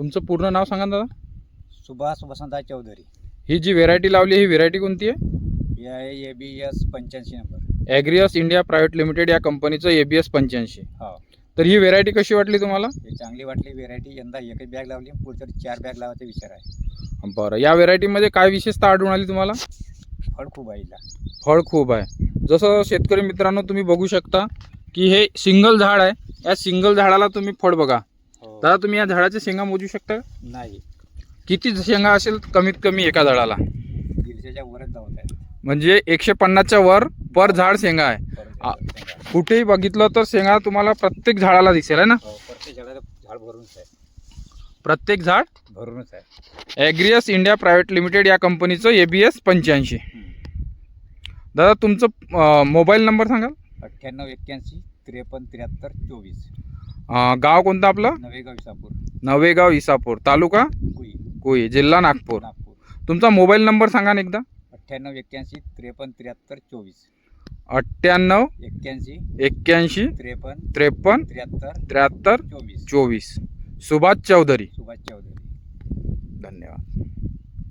तुमचं पूर्ण नाव सांगा ना दादा. सुभाष वसंतराव चौधरी. ही जी व्हेरायटी लावली ही व्हेरायटी कोणती आहे? हे आहे ए बी एस पंच्याऐंशी number. Agrius India private limited या कंपनीचं ए बी एस पंच्याऐंशी. हो. तर ही व्हेरायटी कशी वाटली तुम्हाला? हे चांगली वाटली व्हेरायटी यंदा एकच बॅग लावली पुढच्या चार बॅग लावायचा विचार आहे. बरं या व्हेरायटीमध्ये काय विशेषता आढळून आली तुम्हाला? फळ खूप आहे हिला. फळ खूप आहे. जसं शेतकरी मित्रांनो तुम्ही बघू शकता की हे सिंगल झाड आहे. या सिंगल झाडाला तुम्ही फळ बघा. दादा तुम्ही या झाडाच्या शेंगा मोजू शकता? नाही. किती शेंगा असेल कमीत कमी एका झाडाला? दीडशेच्या वरच जाऊन आहे. म्हणजे एकशे पन्नासच्या वर पर झाड शेंगा आहे. आ- कुठेही बघितलं तर शेंगा तुम्हाला प्रत्येक झाडाला दिसेल आहे ना? हो प्रत्येक झाडाला झाड भरूनच आहे. प्रत्येक झाड? भरूनच आहे. ॲग्रियस इंडिया प्रायव्हेट लिमिटेड या कंपनीचं ए बी एस पंच्याऐंशी. दादा तुमचं मोबाईल नंबर सांगाल? अठ्ठ्याण्णव एक्क्याऐंशी त्रेपन्न त्र्याहत्तर चोवीस. गाव कोणतं आपलं? नवेगाव विसापूर नवेगाव इसापूर. तालुका? कुई. कोई. जिल्हा नागपूर. नागपूर. तुमचा मोबाईल नंबर सांगा ना एकदा. अठ्ठ्याण्णव एक्क्याऐंशी त्रेपन्न त्र्याहत्तर चोवीस. अठ्ठ्याण्णव एक्क्याऐंशी एक्क्याऐंशी त्रेपन्न त्रेपन्न त्र्याहत्तर त्र्याहत्तर चोवीस. चोवीस. सुभाष चौधरी. सुभाष चौधरी.